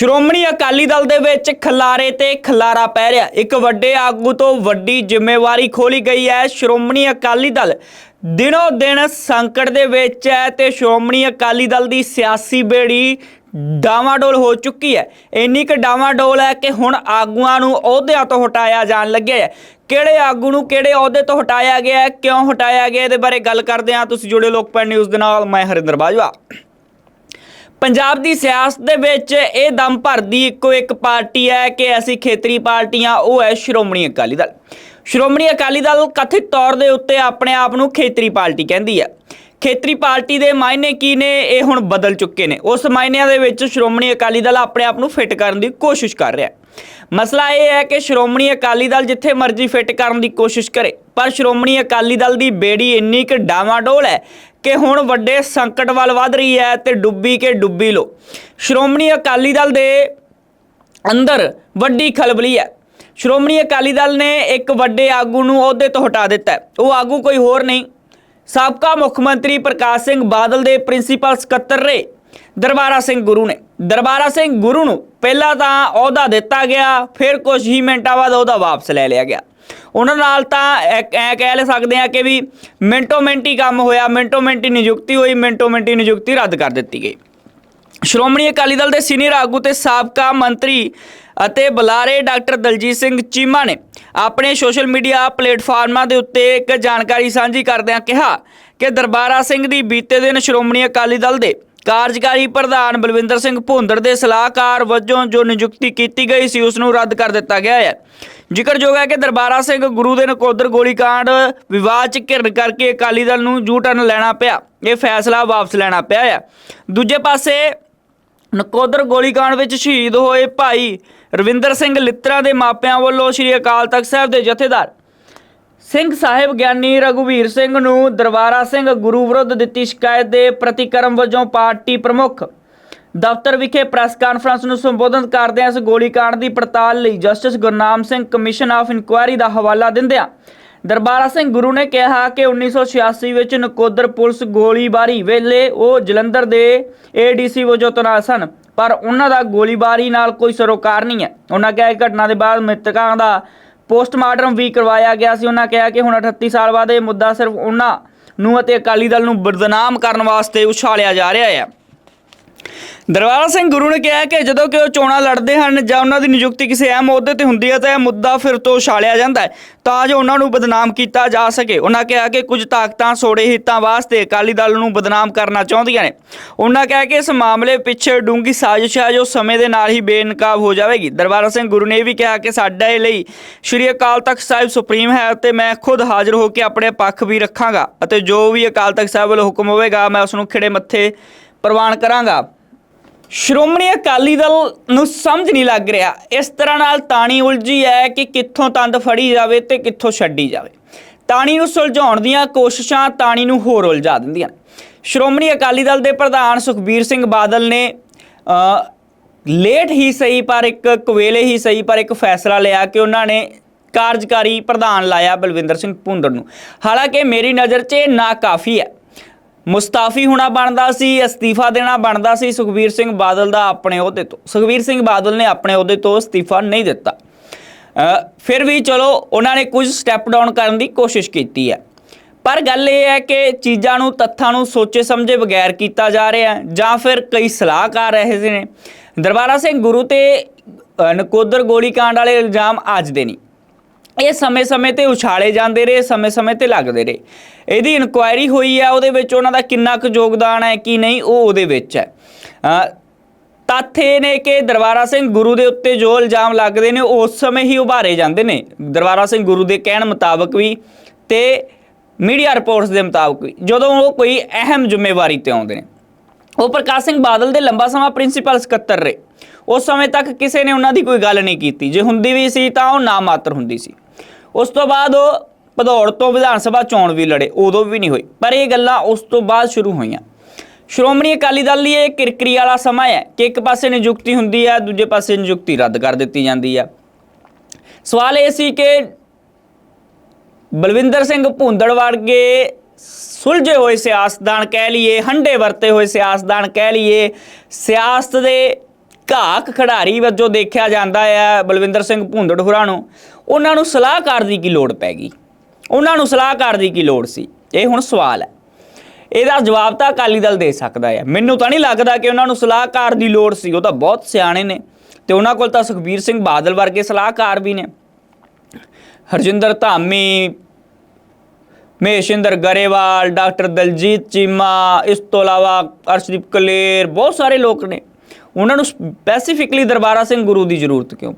ਸ਼੍ਰੋਮਣੀ ਅਕਾਲੀ ਦਲ ਦੇ ਵਿੱਚ ਖਲਾਰੇ ਤੇ ਖਲਾਰਾ ਪੈ ਰਿਹਾ। ਇੱਕ ਵੱਡੇ ਆਗੂ ਤੋਂ ਵੱਡੀ ਜ਼ਿੰਮੇਵਾਰੀ ਖੋਲੀ ਗਈ ਹੈ। ਸ਼੍ਰੋਮਣੀ ਅਕਾਲੀ ਦਲ ਦਿਨੋ ਦਿਨ ਸੰਕਟ ਦੇ ਵਿੱਚ ਹੈ ਤੇ ਸ਼੍ਰੋਮਣੀ ਅਕਾਲੀ ਦਲ ਦੀ ਸਿਆਸੀ ਬੇੜੀ ਡਾਵਾਡੋਲ ਹੋ ਚੁੱਕੀ ਹੈ। ਇੰਨੀ ਕੁ ਡਾਵਾਡੋਲ ਹੈ ਕਿ ਹੁਣ ਆਗੂਆਂ ਨੂੰ ਅਹੁਦਿਆਂ ਤੋਂ ਹਟਾਇਆ ਜਾਣ ਲੱਗਿਆ ਹੈ। ਕਿਹੜੇ ਆਗੂ ਨੂੰ ਕਿਹੜੇ ਅਹੁਦੇ ਤੋਂ ਹਟਾਇਆ ਗਿਆ ਕਿਉਂ ਹਟਾਇਆ ਗਿਆ ਇਹਦੇ ਬਾਰੇ ਗੱਲ ਕਰਦੇ ਹਾਂ। ਤੁਸੀਂ ਜੁੜੇ ਲੋਕਪਾਲ ਨਿਊਜ਼ ਦੇ ਨਾਲ, ਮੈਂ ਹਰਿੰਦਰ ਬਾਜਵਾ। ਪੰਜਾਬ ਦੀ ਸਿਆਸਤ ਦੇ ਵਿੱਚ ਇਹ ਦਮ ਭਰਦੀ ਇੱਕੋ ਇੱਕ ਪਾਰਟੀ ਹੈ ਕਿ ਅਸੀਂ ਖੇਤਰੀ ਪਾਰਟੀਆਂ, ਉਹ ਹੈ ਸ਼੍ਰੋਮਣੀ ਅਕਾਲੀ ਦਲ। ਸ਼੍ਰੋਮਣੀ ਅਕਾਲੀ ਦਲ ਕਥਿਤ ਤੌਰ ਦੇ ਉੱਤੇ ਆਪਣੇ ਆਪ ਨੂੰ ਖੇਤਰੀ ਪਾਰਟੀ ਕਹਿੰਦੀ ਹੈ। ਖੇਤਰੀ ਪਾਰਟੀ ਦੇ ਮਾਇਨੇ ਕੀ ਨੇ, ਇਹ ਹੁਣ ਬਦਲ ਚੁੱਕੇ ਨੇ। ਉਸ ਮਾਇਨਿਆਂ ਦੇ ਵਿੱਚ ਸ਼੍ਰੋਮਣੀ ਅਕਾਲੀ ਦਲ ਆਪਣੇ ਆਪ ਨੂੰ ਫਿੱਟ ਕਰਨ ਦੀ ਕੋਸ਼ਿਸ਼ ਕਰ ਰਿਹਾ ਹੈ। ਮਸਲਾ ਇਹ ਹੈ ਕਿ ਸ਼੍ਰੋਮਣੀ ਅਕਾਲੀ ਦਲ ਜਿੱਥੇ ਮਰਜ਼ੀ ਫਿੱਟ ਕਰਨ ਦੀ ਕੋਸ਼ਿਸ਼ ਕਰੇ, ਪਰ ਸ਼੍ਰੋਮਣੀ ਅਕਾਲੀ ਦਲ ਦੀ ਬੇੜੀ ਇੰਨੀ ਕਿ ਡਾਵਾਡੋਲ ਹੈ ਕਿ ਹੁਣ ਵੱਡੇ ਸੰਕਟ ਵੱਲ ਵਧ ਰਹੀ ਹੈ ਤੇ ਡੁੱਬੀ ਕੇ ਡੁੱਬੀ ਲੋ। ਸ਼੍ਰੋਮਣੀ ਅਕਾਲੀ ਦਲ ਦੇ ਅੰਦਰ ਵੱਡੀ ਖਲਬਲੀ ਹੈ। ਸ਼੍ਰੋਮਣੀ ਅਕਾਲੀ ਦਲ ਨੇ ਇੱਕ ਵੱਡੇ ਆਗੂ ਨੂੰ ਅਹੁਦੇ ਤੋਂ ਹਟਾ ਦਿੱਤਾ ਉਹ ਆਗੂ ਕੋਈ ਹੋਰ ਨਹੀਂ। ਸਾਬਕਾ ਮੁੱਖ ਮੰਤਰੀ ਪ੍ਰਕਾਸ਼ ਸਿੰਘ ਬਾਦਲ ਦੇ ਪ੍ਰਿੰਸੀਪਲ ਸਕੱਤਰ ਰਹੇ ਦਰਬਾਰਾ ਸਿੰਘ ਗੁਰੂ ਨੇ। ਦਰਬਾਰਾ ਸਿੰਘ ਗੁਰੂ ਨੂੰ ਪਹਿਲਾਂ ਤਾਂ ਅਹੁਦਾ ਦਿੱਤਾ ਗਿਆ, ਫਿਰ ਕੁਝ ਹੀ ਮਿੰਟਾਂ ਬਾਅਦ ਉਹਦਾ ਵਾਪਸ ਲੈ ਲਿਆ ਗਿਆ। ਉਹਨਾਂ ਨਾਲ ਤਾਂ ਐ ਐਂ ਕਹਿ ਲੈ ਸਕਦੇ ਆ ਕਿ ਵੀ ਮਿੰਟੋ ਮਿੰਟੀ ਕੰਮ ਹੋਇਆ, ਮਿੰਟੋ ਮਿੰਟੀ ਨਿਯੁਕਤੀ ਹੋਈ, ਮਿੰਟੋ ਮਿੰਟੀ ਨਿਯੁਕਤੀ ਰੱਦ ਕਰ ਦਿੱਤੀ ਗਈ। ਸ਼੍ਰੋਮਣੀ ਅਕਾਲੀ ਦਲ ਦੇ ਸੀਨੀਅਰ ਆਗੂ ਤੇ ਸਾਬਕਾ ਮੰਤਰੀ ਅਤੇ ਬੁਲਾਰੇ ਡਾਕਟਰ ਦਲਜੀਤ ਸਿੰਘ ਚੀਮਾ ਨੇ ਆਪਣੇ ਸੋਸ਼ਲ ਮੀਡੀਆ ਪਲੇਟਫਾਰਮਾਂ ਦੇ ਉੱਤੇ ਇੱਕ ਜਾਣਕਾਰੀ ਸਾਂਝੀ ਕਰਦਿਆਂ ਕਿਹਾ ਕਿ ਦਰਬਾਰਾ ਸਿੰਘ ਦੀ ਬੀਤੇ ਦਿਨ ਸ਼੍ਰੋਮਣੀ ਅਕਾਲੀ ਦਲ ਦੇ ਕਾਰਜਕਾਰੀ ਪ੍ਰਧਾਨ ਬਲਵਿੰਦਰ ਸਿੰਘ ਭੁੰਦੜ ਦੇ ਸਲਾਹਕਾਰ ਵਜੋਂ ਜੋ ਨਿਯੁਕਤੀ ਕੀਤੀ ਗਈ ਸੀ, ਉਸ ਨੂੰ ਰੱਦ ਕਰ ਦਿੱਤਾ ਗਿਆ ਹੈ। ਜ਼ਿਕਰਯੋਗ ਹੈ ਕਿ ਦਰਬਾਰਾ ਸਿੰਘ ਗੁਰੂ ਦੇ ਨਕੋਦਰ ਗੋਲੀकांड ਵਿਵਾਦ ਚ ਘਿਰਨ ਕਰਕੇ ਅਕਾਲੀ ਦਲ ਨੂੰ ਜੂ ਟਰਨ ਲੈਣਾ ਪਿਆ। ਇਹ ਫੈਸਲਾ ਵਾਪਸ ਲੈਣਾ ਪਿਆ ਹੈ। ਦੂਜੇ ਪਾਸੇ ਨਕੋਦਰ ਗੋਲੀकांड ਵਿੱਚ ਸ਼ਹੀਦ ਹੋਏ ਭਾਈ ਰਵਿੰਦਰ ਸਿੰਘ ਲਿੱਤਰਾ ਦੇ ਮਾਪਿਆਂ ਵੱਲੋਂ ਸ੍ਰੀ ਅਕਾਲ ਤਖਤ ਸਾਹਿਬ ਦੇ ਜਥੇਦਾਰ ਸਿੰਘ ਸਾਹਿਬ ਗਿਆਨੀ ਰਘੁਵੀਰ ਸਿੰਘ ਨੂੰ ਦਰਬਾਰਾ ਸਿੰਘ ਗੁਰੂ ਵਿਰੁੱਧ ਦਿੱਤੀ ਸ਼ਿਕਾਇਤ ਦੇ ਪ੍ਰਤੀਕਰਮ ਵਜੋਂ ਪਾਰਟੀ ਪ੍ਰਮੁੱਖ ਦਫ਼ਤਰ ਵਿਖੇ ਪ੍ਰੈਸ ਕਾਨਫਰੰਸ ਨੂੰ ਸੰਬੋਧਨ ਕਰਦਿਆਂ ਇਸ ਗੋਲੀकांड ਦੀ ਪੜਤਾਲ ਲਈ justice Gurnam Singh commission of inquiry ਦਾ ਹਵਾਲਾ ਦਿੰਦਿਆਂ ਦਰਬਾਰਾ ਸਿੰਘ ਗੁਰੂ ਨੇ ਕਿਹਾ ਕਿ 1986 ਵਿੱਚ ਨਕੋਦਰ ਪੁਲਿਸ ਗੋਲੀਬਾਰੀ ਵੇਲੇ ਉਹ ਜਲੰਧਰ ਦੇ ਏਡੀਸੀ ਵਜੋਂ ਤੈਨਾਤ ਸਨ, ਪਰ ਉਹਨਾਂ ਦਾ ਗੋਲੀਬਾਰੀ ਨਾਲ ਕੋਈ ਸਰੋਕਾਰ ਨਹੀਂ ਹੈ। ਉਹਨਾਂ ਕਿਹਾ ਕਿ ਘਟਨਾ ਦੇ ਬਾਅਦ ਮ੍ਰਿਤਕਾਂ ਦਾ ਪੋਸਟਮਾਰਟਮ ਵੀ ਕਰਵਾਇਆ ਗਿਆ ਸੀ। ਉਹਨਾਂ ਕਿਹਾ ਕਿ ਹੁਣ 38 ਸਾਲ ਬਾਅਦ ਇਹ ਮੁੱਦਾ ਸਿਰਫ ਉਹਨਾਂ ਨੂੰ ਅਤੇ ਅਕਾਲੀ ਦਲ ਨੂੰ ਬਦਨਾਮ ਕਰਨ ਵਾਸਤੇ ਉਛਾਲਿਆ ਜਾ ਰਿਹਾ ਹੈ। ਦਰਬਾਰਾ ਸਿੰਘ ਗੁਰੂ ਨੇ ਕਿਹਾ ਕਿ ਜਦੋਂ ਕਿ ਉਹ ਚੋਣਾਂ ਲੜਦੇ ਹਨ ਜਾਂ ਉਹਨਾਂ ਦੀ ਨਿਯੁਕਤੀ ਕਿਸੇ ਅਹਿਮ ਅਹੁਦੇ ਤੇ ਹੁੰਦੀ ਹੈ ਤਾਂ ਇਹ ਮੁੱਦਾ ਫਿਰ ਤੋਂ ਉਛਾਲਿਆ ਜਾਂਦਾ ਹੈ। ਤਾਂ ਜੋ ਉਹਨਾਂ ਨੂੰ ਬਦਨਾਮ ਕੀਤਾ ਜਾ ਸਕੇ। ਉਹਨਾਂ ਕਿਹਾ ਕਿ ਕੁਝ ਤਾਕਤਾਂ ਸੋੜੇ ਹਿੱਤਾਂ ਵਾਸਤੇ ਅਕਾਲੀ ਦਲ ਨੂੰ ਬਦਨਾਮ ਕਰਨਾ ਚਾਹੁੰਦੀਆਂ ਨੇ। ਉਹਨਾਂ ਕਿਹਾ ਕਿ ਇਸ ਮਾਮਲੇ ਪਿੱਛੇ ਡੂੰਗੀ ਸਾਜ਼ਿਸ਼ ਹੈ, ਜੋ ਸਮੇਂ ਦੇ ਨਾਲ ਹੀ ਬੇਨਕਾਬ ਹੋ ਜਾਵੇਗੀ। ਦਰਬਾਰਾ ਸਿੰਘ ਗੁਰੂ ਨੇ ਇਹ ਵੀ ਕਿਹਾ ਕਿ ਸਾਡੇ ਲਈ ਸ਼੍ਰੀ ਅਕਾਲ ਤਖਤ ਸਾਹਿਬ ਸੁਪਰੀਮ ਹੈ ਅਤੇ ਮੈਂ ਖੁਦ ਹਾਜ਼ਰ ਹੋ ਕੇ ਆਪਣੇ ਪੱਖ ਵੀ ਰੱਖਾਂਗਾ ਅਤੇ ਜੋ ਵੀ ਅਕਾਲ ਤਖਤ ਸਾਹਿਬ ਵੱਲੋਂ ਹੁਕਮ ਹੋਵੇਗਾ, ਮੈਂ ਉਸ ਨੂੰ ਖਿੜੇ ਮੱਥੇ ਪ੍ਰਵਾਨ ਕਰਾਂਗਾ। ਸ਼੍ਰੋਮਣੀ ਅਕਾਲੀ ਦਲ ਨੂੰ ਸਮਝ ਨਹੀਂ ਲੱਗ ਰਿਹਾ। ਇਸ ਤਰ੍ਹਾਂ ਨਾਲ ਤਾਣੀ ਉਲਝੀ ਹੈ ਕਿ ਕਿੱਥੋਂ ਤੰਦ ਫੜੀ ਜਾਵੇ ਤੇ ਕਿੱਥੋਂ ਛੱਡੀ ਜਾਵੇ। ਤਾਣੀ ਨੂੰ ਸੁਲਝਾਉਣ ਦੀਆਂ ਕੋਸ਼ਿਸ਼ਾਂ ਤਾਣੀ ਨੂੰ ਹੋਰ ਉਲਝਾ ਦਿੰਦੀਆਂ ਸ਼੍ਰੋਮਣੀ ਅਕਾਲੀ ਦਲ ਦੇ ਪ੍ਰਧਾਨ ਸੁਖਬੀਰ ਸਿੰਘ ਬਾਦਲ ਨੇ ਲੇਟ ਹੀ ਸਹੀ ਪਰ ਇੱਕ, ਕਵੇਲੇ ਹੀ ਸਹੀ ਪਰ ਇੱਕ ਫੈਸਲਾ ਲਿਆ ਕਿ ਉਹਨਾਂ ਨੇ ਕਾਰਜਕਾਰੀ ਪ੍ਰਧਾਨ ਲਾਇਆ ਬਲਵਿੰਦਰ ਸਿੰਘ ਭੁੰਦੜ ਨੂੰ। ਹਾਲਾਂਕਿ ਮੇਰੀ ਨਜ਼ਰ 'ਚ ਇਹ ਨਾ ਕਾਫੀ ਹੈ। ਮੁਸਤਾਫੀ ਹੋਣਾ ਬਣਦਾ ਸੀ, ਅਸਤੀਫਾ ਦੇਣਾ ਬਣਦਾ ਸੀ, ਸੁਖਬੀਰ ਸਿੰਘ ਬਾਦਲ ਦਾ ਆਪਣੇ ਅਹੁਦੇ ਤੋਂ, ਸੁਖਬੀਰ ਸਿੰਘ ਬਾਦਲ ਨੇ ਆਪਣੇ ਅਹੁਦੇ ਤੋਂ ਅਸਤੀਫਾ ਨਹੀਂ ਦਿੱਤਾ। ਫਿਰ ਵੀ ਚਲੋ, ਉਹਨਾਂ ਨੇ ਕੁਝ ਸਟੈਪ ਡਾਊਨ ਕਰਨ ਦੀ ਕੋਸ਼ਿਸ਼ ਕੀਤੀ ਹੈ। ਪਰ ਗੱਲ ਇਹ ਹੈ ਕਿ ਚੀਜ਼ਾਂ ਨੂੰ, ਤੱਥਾਂ ਨੂੰ ਸੋਚੇ ਸਮਝੇ ਬਗੈਰ ਕੀਤਾ ਜਾ ਰਿਹਾ ਹੈ, ਜਾਂ ਫਿਰ ਕਈ ਸਲਾਹਕਾਰ ਰਹੇ ਨੇ। ਦਰਬਾਰਾ ਸਿੰਘ ਗੁਰੂ ਤੇ ਨਕੋਦਰ ਗੋਲੀकांड ਵਾਲੇ ਇਲਜ਼ਾਮ ਅੱਜ ਦੇ ਨਹੀਂ ਇਹ ਸਮੇਂ-ਸਮੇਂ ਤੇ ਉਛਾਲੇ ਜਾਂਦੇ ਰਹੇ, ਸਮੇਂ-ਸਮੇਂ ਤੇ ਲੱਗਦੇ ਰਹੇ। ਇਹਦੀ ਇਨਕੁਆਇਰੀ ਹੋਈ ਹੈ ਉਹਦੇ ਵਿੱਚ ਉਹਨਾਂ ਦਾ ਕਿੰਨਾ ਕੁ ਯੋਗਦਾਨ ਹੈ, ਕੀ ਨਹੀਂ, ਉਹ ਉਹਦੇ ਵਿੱਚ ਹੈ। ਤੱਥ ਇਹ ਨੇ ਕਿ ਦਰਬਾਰਾ ਸਿੰਘ ਗੁਰੂ ਦੇ ਉੱਤੇ ਜੋ ਇਲਜ਼ਾਮ ਲੱਗਦੇ ਨੇ, ਉਹ ਉਸ ਸਮੇਂ ਹੀ ਉਭਾਰੇ ਜਾਂਦੇ ਨੇ। ਦਰਬਾਰਾ ਸਿੰਘ ਗੁਰੂ ਦੇ ਕਹਿਣ ਮੁਤਾਬਕ ਵੀ ਤੇ ਮੀਡੀਆ ਰਿਪੋਰਟਸ ਦੇ ਮੁਤਾਬਕ ਵੀ, ਜਦੋਂ ਉਹ ਕੋਈ ਅਹਿਮ ਜ਼ਿੰਮੇਵਾਰੀ ਤੇ ਆਉਂਦੇ ਨੇ। ਉਹ ਪ੍ਰਕਾਸ਼ ਸਿੰਘ ਬਾਦਲ ਦੇ ਲੰਬਾ ਸਮਾਂ ਪ੍ਰਿੰਸੀਪਲ ਸਕੱਤਰ ਰਹੇ। ਉਸ ਸਮੇਂ ਤੱਕ ਕਿਸੇ ਨੇ ਉਹਨਾਂ ਦੀ ਕੋਈ ਗੱਲ ਨਹੀਂ ਕੀਤੀ। ਜੇ ਹੁੰਦੀ ਵੀ ਸੀ ਤਾਂ ਉਹ ਨਾ ਮਾਤਰ ਹੁੰਦੀ ਸੀ। ਉਸ ਤੋਂ ਬਾਅਦ ਉਹ ਭਦੌੜ ਤੋਂ ਵਿਧਾਨ ਸਭਾ ਚੋਣ ਵੀ ਲੜੇ, ਉਦੋਂ ਵੀ ਨਹੀਂ ਹੋਈ। ਪਰ ਇਹ ਗੱਲਾਂ ਉਸ ਤੋਂ ਬਾਅਦ ਸ਼ੁਰੂ ਹੋਈਆਂ। ਸ਼੍ਰੋਮਣੀ ਅਕਾਲੀ ਦਲ ਲਈ ਇਹ ਕਿਰਕਰੀ ਵਾਲਾ ਸਮਾਂ ਹੈ ਕਿ ਇੱਕ ਪਾਸੇ ਨਿਯੁਕਤੀ ਹੁੰਦੀ ਹੈ, ਦੂਜੇ ਪਾਸੇ ਨਿਯੁਕਤੀ ਰੱਦ ਕਰ ਦਿੱਤੀ ਜਾਂਦੀ ਹੈ। ਸਵਾਲ ਇਹ ਸੀ ਕਿ ਬਲਵਿੰਦਰ ਸਿੰਘ ਭੁੰਦੜ ਵਰਗੇ ਸੁਲਝੇ ਹੋਏ ਸਿਆਸਤਦਾਨ ਕਹਿ ਲਈਏ ਹੰਡੇ ਵਰਤੇ ਹੋਏ ਸਿਆਸਤਦਾਨ ਕਹਿ ਲਈਏ, ਸਿਆਸਤ ਦੇ ਘਾਕ ਖਿਡਾਰੀ ਵਜੋਂ ਦੇਖਿਆ ਜਾਂਦਾ ਹੈ ਬਲਵਿੰਦਰ ਸਿੰਘ ਭੁੰਦੜ ਹੋਰਾਂ ਨੂੰ, ਉਹਨਾਂ ਨੂੰ ਸਲਾਹਕਾਰ ਦੀ ਕੀ ਲੋੜ ਪੈ ਗਈ? ਉਹਨਾਂ ਨੂੰ ਸਲਾਹਕਾਰ ਦੀ ਕੀ ਲੋੜ ਸੀ? ਇਹ ਹੁਣ ਸਵਾਲ ਹੈ। ਇਹਦਾ ਜਵਾਬ ਤਾਂ ਅਕਾਲੀ ਦਲ ਦੇ ਸਕਦਾ ਹੈ ਮੈਨੂੰ ਤਾਂ ਨਹੀਂ ਲੱਗਦਾ ਕਿ ਉਹਨਾਂ ਨੂੰ ਸਲਾਹਕਾਰ ਦੀ ਲੋੜ ਸੀ। ਉਹ ਤਾਂ ਬਹੁਤ ਸਿਆਣੇ ਨੇ। ਤੇ ਉਹਨਾਂ ਕੋਲ ਤਾਂ ਸੁਖਬੀਰ ਸਿੰਘ ਬਾਦਲ ਵਰਗੇ ਸਲਾਹਕਾਰ ਵੀ ਨੇ। ਹਰਜਿੰਦਰ ਧਾਮੀ, ਮਹੇਸ਼ਿੰਦਰ ਗਰੇਵਾਲ, ਡਾਕਟਰ ਦਲਜੀਤ ਚੀਮਾ, ਇਸ ਤੋਂ ਇਲਾਵਾ ਅਰਸ਼ਦੀਪ ਕਲੇਰ, ਬਹੁਤ ਸਾਰੇ ਲੋਕ ਨੇ। ਉਹਨਾਂ ਨੂੰ ਸਪੈਸੀਫਿਕਲੀ ਦਰਬਾਰਾ ਸਿੰਘ ਗੁਰੂ ਦੀ ਜ਼ਰੂਰਤ ਕਿਉਂ?